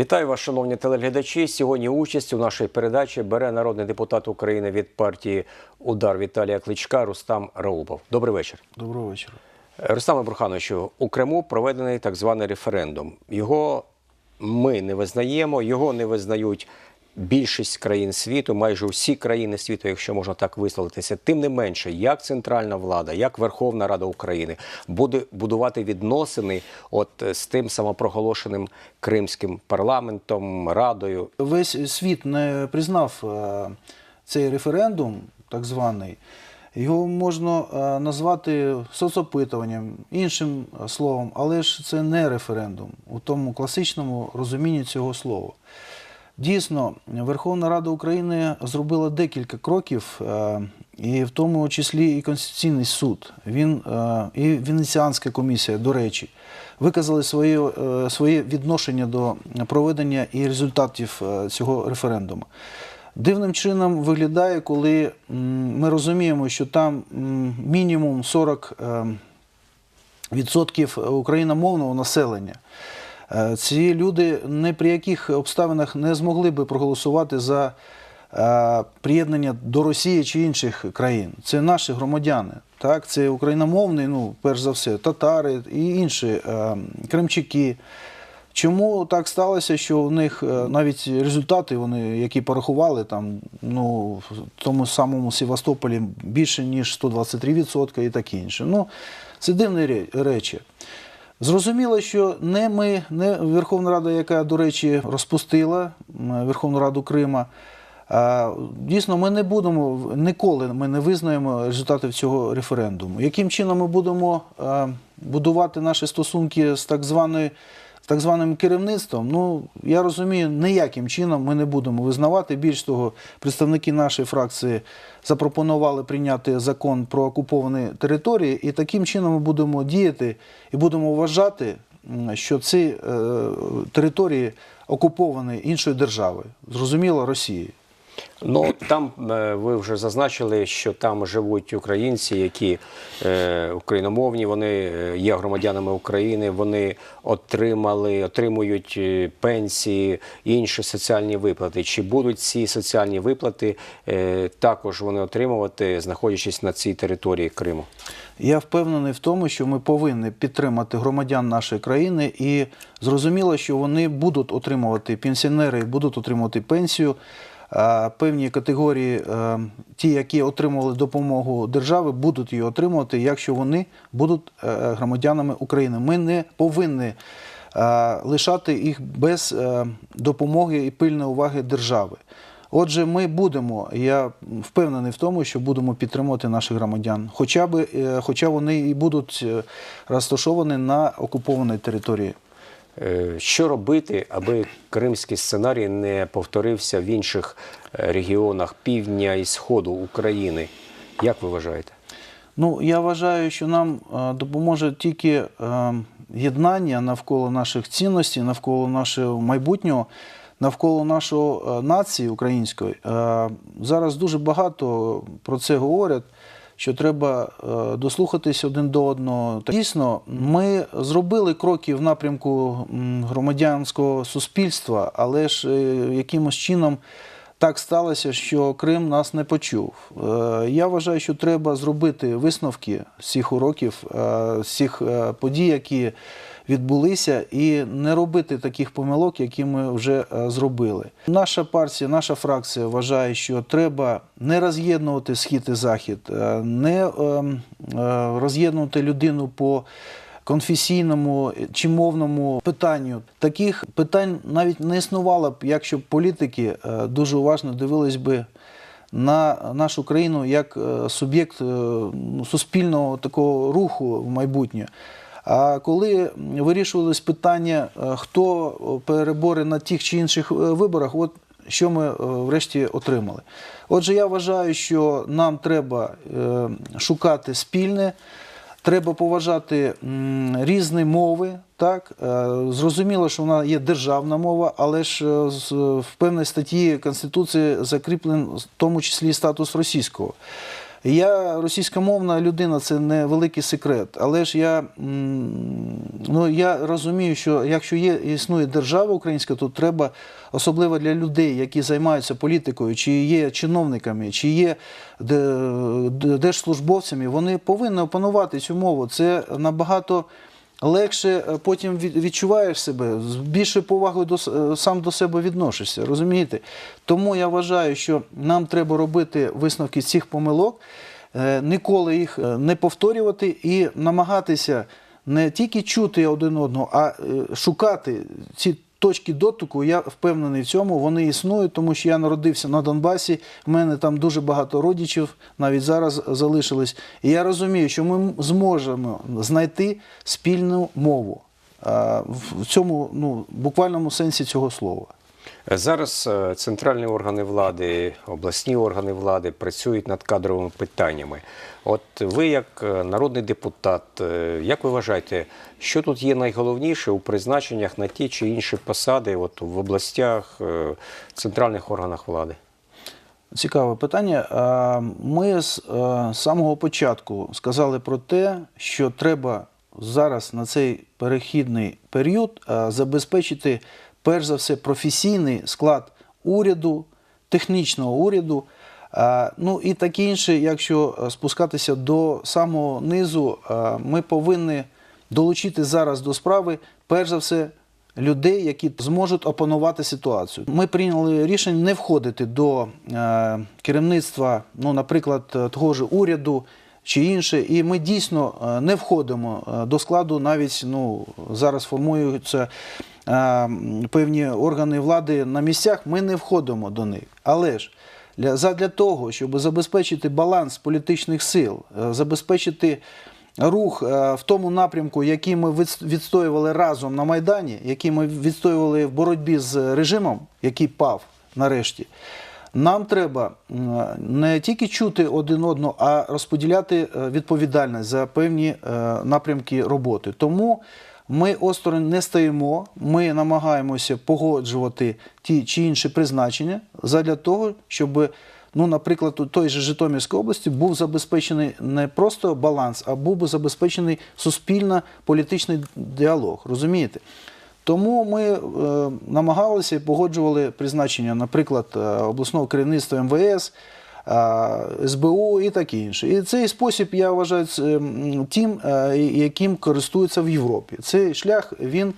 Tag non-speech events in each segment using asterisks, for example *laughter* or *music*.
Вітаю вас, шановні телеглядачі. Сьогодні участь у нашій передачі бере народний депутат України від партії Удар Віталія Кличка Рустам Раупов. Добрий вечір. Доброго вечора. Рустаме Бурхановичу, у Криму проведений так званий референдум. Його ми не визнаємо, його не визнають більшість країн світу, майже всі країни світу, якщо можна так висловитися. Тим не менше, як центральна влада, як Верховна Рада України буде будувати відносини от е, з тим самопроголошеним кримським парламентом, радою. Весь світ не признав е, цей референдум, так званий. Його можна е, назвати соцопитуванням, іншим словом, але ж це не референдум у тому класичному розумінні цього слова. Дійсно, Верховна Рада України зробила декілька кроків, е, і в тому числі і Конституційний суд, він, е, і Венеціанська комісія, до речі, виказали своє, е, своє відношення до проведення і результатів цього референдуму. Дивним чином виглядає, коли ми розуміємо, що там мінімум 40 е, відсотків україномовного населення. Е, Ці люди ні при яких обставинах не змогли би проголосувати за е, приєднання до Росії чи інших країн. Це наші громадяни. Так, це україномовні, ну, перш за все, татари і інші е, кримчаки. Чому так сталося, що у них навіть результати, вони, які порахували там, ну, в тому самому Севастополі більше, ніж 123% і таке інше. Ну, це дивні речі. Зрозуміло, що не ми, не Верховна Рада, яка, до речі, розпустила Верховну Раду Крима. Дійсно, ми не будемо ніколи ми не визнаємо результатів цього референдуму. Яким чином ми будемо будувати наші стосунки з так званою так званим керівництвом, ну я розумію, ніяким чином ми не будемо визнавати. Більш того, представники нашої фракції запропонували прийняти закон про окуповані території, і таким чином ми будемо діяти і будемо вважати, що ці е, території окуповані іншою державою, зрозуміло, Росією. Ну там е, ви вже зазначили, що там живуть українці, які е, україномовні, вони е, є громадянами України, вони отримали, отримують е, пенсії інші соціальні виплати. Чи будуть ці соціальні виплати е, також вони отримувати, знаходячись на цій території Криму? Я впевнений в тому, що ми повинні підтримати громадян нашої країни, і зрозуміло, що вони будуть отримувати пенсіонери, будуть отримувати пенсію. А Певні категорії, е, ті, які отримували допомогу держави, будуть її отримувати, якщо вони будуть е, громадянами України. Ми не повинні е, лишати їх без е, допомоги і пильної уваги держави. Отже, ми будемо, я впевнений в тому, що будемо підтримувати наших громадян, хоча б, е, хоча вони і будуть е, розташовані на окупованій території. Е, Що робити, аби кримський сценарій не повторився в інших е, регіонах півдня і сходу України? Як ви вважаєте? Ну, я вважаю, що нам е, допоможе тільки єднання навколо наших цінностей, навколо нашого майбутнього, навколо нашої нації української. Зараз дуже багато про це говорять. Що треба е, дослухатись один до одного. Дійсно, ми зробили кроки в напрямку громадянського суспільства, але ж е, якимось чином так сталося, що Крим нас не почув. Е, Я вважаю, що треба зробити висновки з цих уроків, з цих подій, які відбулися, і не робити таких помилок, які ми вже е, зробили. Наша партія, наша фракція вважає, що треба не роз'єднувати схід і захід, е, не е, е, роз'єднувати людину по конфесійному чи мовному питанню. Таких питань навіть не існувало б, якщо б політики дуже уважно дивились би на нашу країну як суб'єкт ну, суспільного такого руху в майбутнє. А коли вирішувалось питання, е, хто перебори на тих чи інших е, виборах, от що ми е, врешті отримали. Отже, я вважаю, що нам треба е, шукати спільне. Треба поважати різні мови. Так? Е, Зрозуміло, що вона є державна мова, але ж е, в певній статті Конституції закріплений в тому числі статус російського. Я російськомовна людина, це не великий секрет. Але ж я, ну, я розумію, що якщо є існує держава українська, то треба, особливо для людей, які займаються політикою, чи є чиновниками, чи є де- де- держслужбовцями, вони повинні опанувати цю мову. Це набагато. Легше е, потім відчуваєш себе, з більшою повагою до, е, сам до себе відносишся, розумієте? Тому я вважаю, що нам треба робити висновки цих помилок, е, ніколи їх не повторювати і намагатися не тільки чути один одного, а шукати ці точки дотику. Я впевнений в цьому, вони існують, тому що я народився на Донбасі. В мене там дуже багато родичів, навіть зараз залишились. І я розумію, що ми зможемо знайти спільну мову в цьому ну, буквальному сенсі цього слова. Зараз е, центральні органи влади, обласні органи влади працюють над кадровими питаннями. От ви, як е, народний депутат, е, як ви вважаєте, що тут є найголовніше у призначеннях на ті чи інші посади от, в областях, центральних органах влади? Цікаве питання. Ми з самого початку сказали про те, що треба зараз на цей перехідний період забезпечити перш за все професійний склад уряду, технічного уряду. Ну і таке інше, якщо е, спускатися до самого низу, е, ми повинні долучити зараз до справи перш за все людей, які зможуть опанувати ситуацію. Ми прийняли рішення не входити до е, керівництва, ну, наприклад, е, того ж уряду чи інше, і ми дійсно е, не входимо е, до складу, навіть ну, зараз формуються е, певні органи влади на місцях, ми не входимо до них. Але ж для, того, щоб забезпечити баланс політичних сил, забезпечити рух в тому напрямку, який ми відс- відстоювали разом на Майдані, який ми відстоювали в боротьбі з режимом, який пав нарешті. Нам треба не тільки чути один одного, а розподіляти е, відповідальність за певні е, напрямки роботи. Тому ми осторонь не стоїмо, ми намагаємося погоджувати ті чи інші призначення задля того, щоб, ну, наприклад, у той же Житомирській області був забезпечений не просто баланс, а був би забезпечений суспільно-політичний діалог. Розумієте? Тому ми е, намагалися і погоджували призначення, наприклад, е, обласного керівництва МВС, е, СБУ і таке інше. І цей спосіб я вважаю тим, яким користуються в Європі. Цей шлях він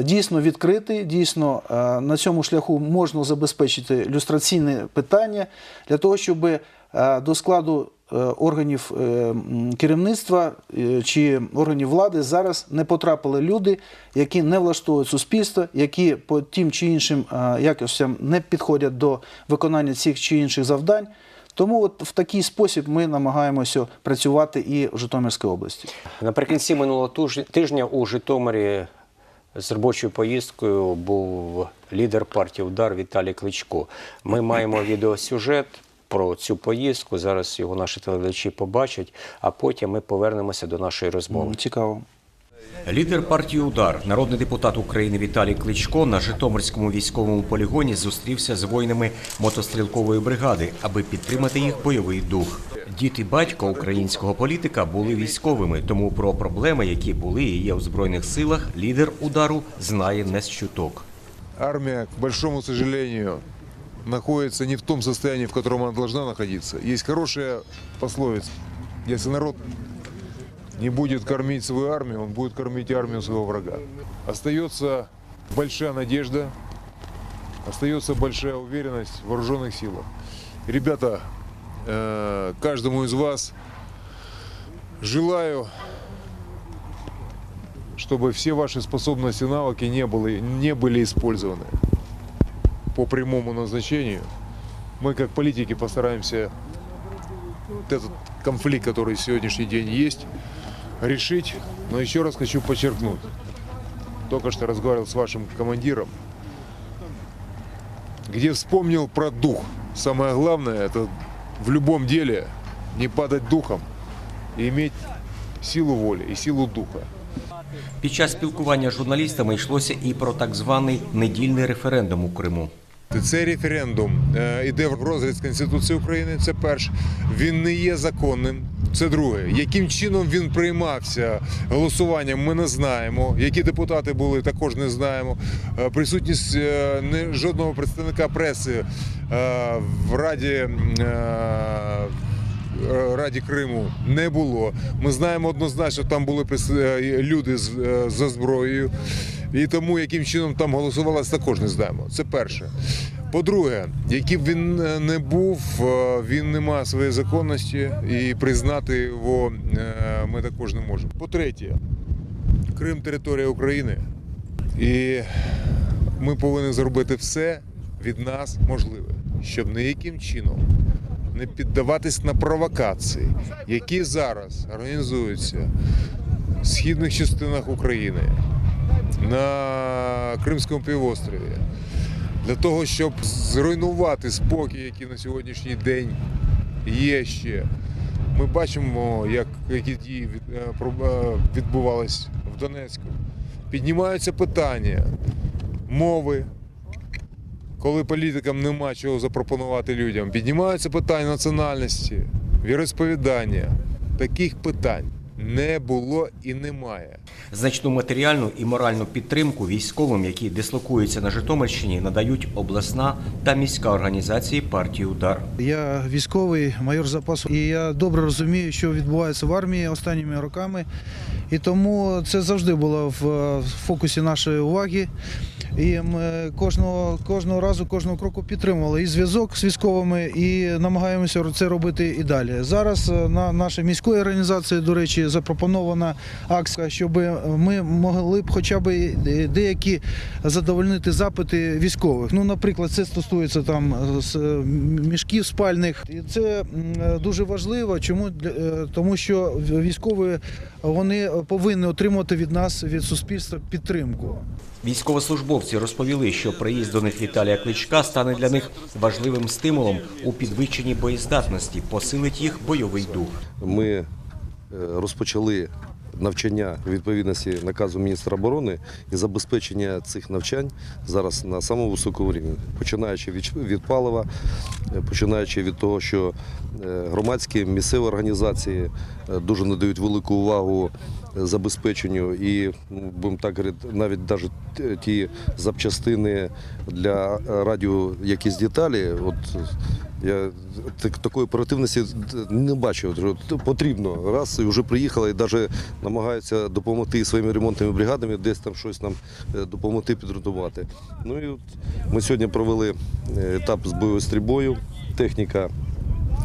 дійсно відкритий. Дійсно, на цьому шляху можна забезпечити люстраційне питання для того, щоб до складу органів е, керівництва е, чи органів влади зараз не потрапили люди, які не влаштовують суспільство, які по тим чи іншим е, якостям не підходять до виконання цих чи інших завдань. Тому от в такий спосіб ми намагаємося працювати і в Житомирській області. Наприкінці минулого тижня у Житомирі з робочою поїздкою був лідер партії Удар Віталій Кличко. Ми маємо *clears throat* відеосюжет про цю поїздку. Зараз його наші телеглядачі побачать, а потім ми повернемося до нашої розмови. Цікаво. Лідер партії Удар, народний депутат України Віталій Кличко на Житомирському військовому полігоні зустрівся з воїнами мотострілкової бригади, аби підтримати їх бойовий дух. Дід і батько українського політика були військовими, тому про проблеми, які були і є в збройних силах, лідер удару знає не з чуток. армия, к большому сожалению, находится не в том состоянии, в котором она должна находиться. Есть хорошая пословица. Если народ не будет кормить свою армию, он будет кормить армию своего врага. Остается большая надежда, остается большая уверенность в вооруженных силах. Ребята, э, каждому из вас желаю чтобы все ваши способности и навыки не были, не были использованы по прямому назначению. Мы как политики постараемся вот этот конфликт, который в сегодняшний день есть, решить. Но еще раз хочу подчеркнуть, только что разговаривал с вашим командиром, где вспомнил про дух. Самое главное, это в любом деле не падать духом и иметь силу воли и силу духа. Під час спілкування з журналістами йшлося і про так званий недільний референдум у Криму. Цей референдум е, іде в розріз Конституції України. Це перше. Він не є законним. Це друге. Яким чином він приймався голосуванням, ми не знаємо. Які депутати були, також не знаємо. Е, Присутність е, не жодного представника преси в Раді. Раді Криму не було. Ми знаємо однозначно, там були люди з, зброєю, і тому яким чином там голосувалось, також не знаємо. Це перше. По-друге, яким б він е, не був, е, він не має своєї законності і признати його е, ми також не можемо. По-третє, Крим територія України, і ми повинні зробити все від нас можливе, щоб ніяким чином не піддаватись на провокації, які зараз організуються в східних частинах України, на Кримському півострові, для того, щоб зруйнувати спокій, який на сьогоднішній день є ще. Ми бачимо, як які дії е, е, відбувались в Донецьку. Піднімаються питання мови, коли політикам нема чого запропонувати людям. Піднімаються питання національності, віросповідання. Таких питань не було і немає. Значну матеріальну і моральну підтримку військовим, які дислокуються на Житомирщині, надають обласна та міська організації партії Удар. Я військовий майор запасу, і я добре розумію, що відбувається в армії останніми роками. І тому це завжди було в е, фокусі нашої уваги. І ми кожного, кожного разу, кожного кроку підтримували і зв'язок з військовими, і намагаємося це робити і далі. Зараз е, на нашій міської організації, до речі, запропонована акція, щоб ми могли б хоча б деякі задовольнити запити військових. Ну, наприклад, це стосується там е, е, мішків спальних. І це дуже важливо. Чому тому, що військові вони повинні отримувати від нас від суспільства підтримку. Військовослужбовці розповіли, що приїзд до них Віталія Кличка стане для них важливим стимулом у підвищенні боєздатності, посилить їх бойовий дух. Ми е, розпочали навчання відповідності наказу міністра оборони і забезпечення цих навчань зараз на самому високому рівні, починаючи від, палива, е, починаючи від того, що е, громадські місцеві організації е, дуже надають велику увагу забезпеченню і ну, будемо так говорити, навіть навіть ті запчастини для радіо, якісь деталі. От я так, такої оперативності не бачив. Потрібно. Раз і вже приїхали і навіть намагаються допомогти своїми ремонтними бригадами, десь там щось нам е, допомогти підрятувати. Ну і от ми сьогодні провели е, етап з бойовою стрільбою. Техніка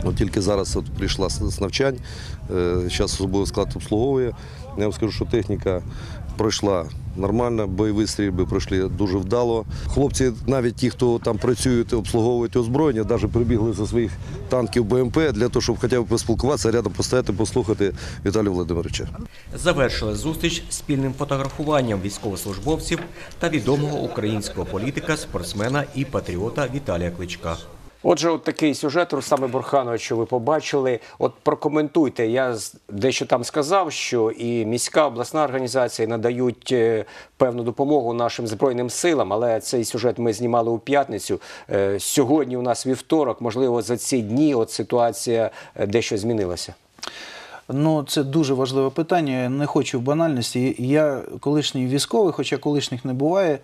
От тільки зараз от прийшла з з навчань, зараз особовий склад обслуговує. Я вам скажу, що техніка пройшла нормально, бойові стрільби пройшли дуже вдало. Хлопці, навіть ті, хто там працюють, обслуговують озброєння, навіть прибігли за своїх танків БМП для того, щоб хоча б поспілкуватися, рядом постояти, послухати Віталія Володимировича. Завершили зустріч спільним фотографуванням військовослужбовців та відомого українського політика, спортсмена і патріота Віталія Кличка. Отже, от такий сюжет Рустаме Бурхановичу, ви побачили. От прокоментуйте. Я дещо там сказав, що і міська обласна організація надають е, певну допомогу нашим збройним силам, але цей сюжет ми знімали у п'ятницю. Е, Сьогодні у нас вівторок. Можливо, за ці дні от ситуація е, дещо змінилася. Ну, це дуже важливе питання. Не хочу в банальності. Я колишній військовий, хоча колишніх не буває.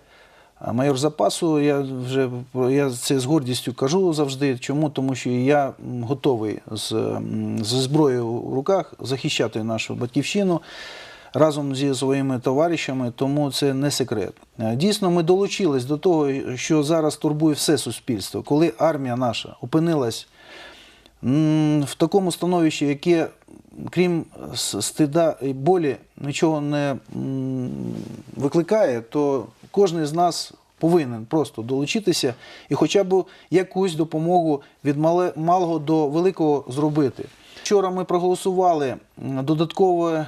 Майор запасу, я вже я це з гордістю кажу завжди. Чому? Тому що я готовий з, зі зброєю в руках захищати нашу батьківщину разом зі своїми товаришами, тому це не секрет. Е, Дійсно, ми долучились до того, що зараз турбує все суспільство. Коли армія наша опинилась в такому становищі, яке, крім стида і болі, нічого не викликає, то кожен з нас повинен просто долучитися і хоча б якусь допомогу від малого до великого зробити. Вчора ми проголосували додаткове е,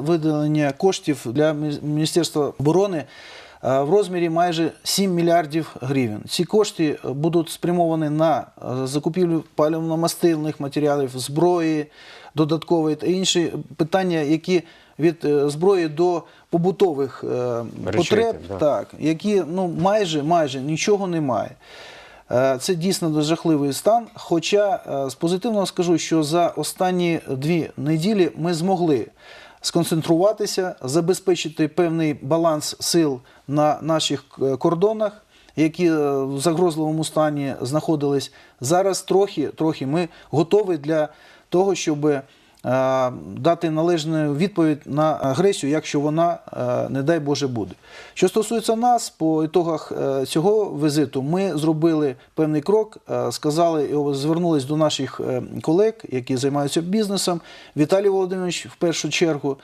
виділення коштів для Міністерства оборони е, в розмірі майже 7 мільярдів гривень. Ці кошти будуть спрямовані на е, закупівлю паливно-мастильних матеріалів, зброї додаткової та інші питання, які від е, зброї до побутових е, потреб, да. так, які ну майже майже нічого немає. Е, Це дійсно жахливий стан. Хоча з позитивного скажу, що за останні дві неділі ми змогли сконцентруватися, забезпечити певний баланс сил на наших кордонах, які в загрозливому стані знаходились. Зараз трохи, трохи ми готові для того, щоб дати належну відповідь на агресію, якщо вона, е, не дай Боже, буде. Що стосується нас, по ітогах е, цього візиту, ми зробили певний крок, е, сказали, і звернулись до наших е, колег, які займаються бізнесом. Віталій Володимирович, в першу чергу,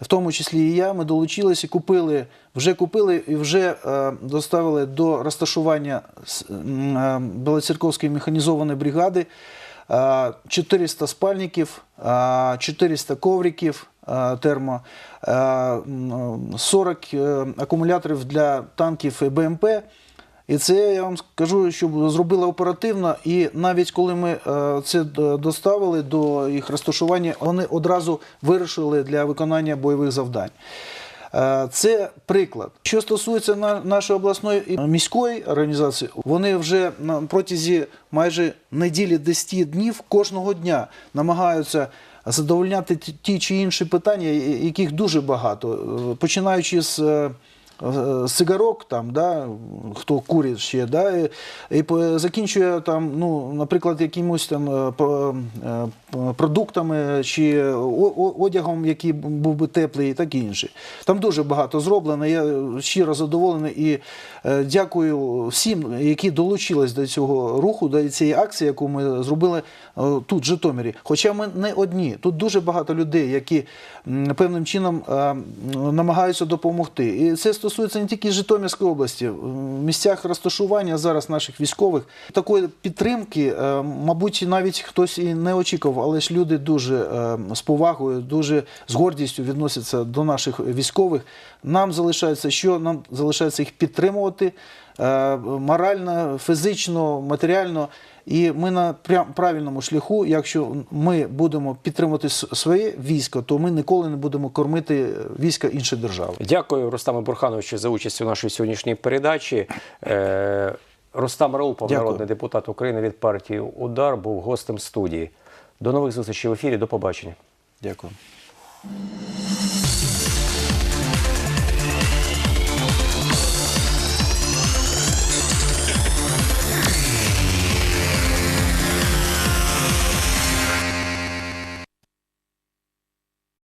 в тому числі і я, ми долучилися, купили, вже купили і вже е, доставили до розташування е, Білоцерковської механізованої бригади е, 400 спальників, е, 400 ковриків е, термо, е, 40 е, акумуляторів для танків і БМП. І це я вам скажу, що зробили оперативно. І навіть коли ми е, це доставили до їх розташування, вони одразу вирішили для виконання бойових завдань. Е, Це приклад. Що стосується на- нашої обласної міської організації, вони вже на протязі майже неділі 10 днів кожного дня намагаються задовольняти ті- чи інші питання, яких дуже багато, Е, починаючи з. Е, Сигарок там, да, хто курить ще, да, і, закінчує там, ну, наприклад, якимось там е, п- продуктами чи одягом, який був би теплий, і так інше. Там дуже багато зроблено. Я щиро задоволений і е, дякую всім, які долучились до цього руху, до цієї акції, яку ми зробили е, тут, в Житомирі. Хоча ми не одні. Тут дуже багато людей, які певним чином е, намагаються допомогти. І це стосується не тільки Житомирської області, в місцях розташування зараз наших військових. Такої підтримки, е, мабуть, навіть хтось і не очікував, але ж люди дуже е, з повагою, дуже з гордістю відносяться до наших військових. Нам залишається що? Нам залишається їх підтримувати морально, фізично, матеріально. І ми на правильному шляху. Якщо ми будемо підтримувати своє військо, то ми ніколи не будемо кормити війська іншої держави. Дякую, Рустаму Бурхановичу, за участь у нашій сьогоднішній передачі. Е, Рустам Раупов, Дякую. народний депутат України від партії Удар, був гостем студії. До нових зустрічей в ефірі. До побачення. Дякую.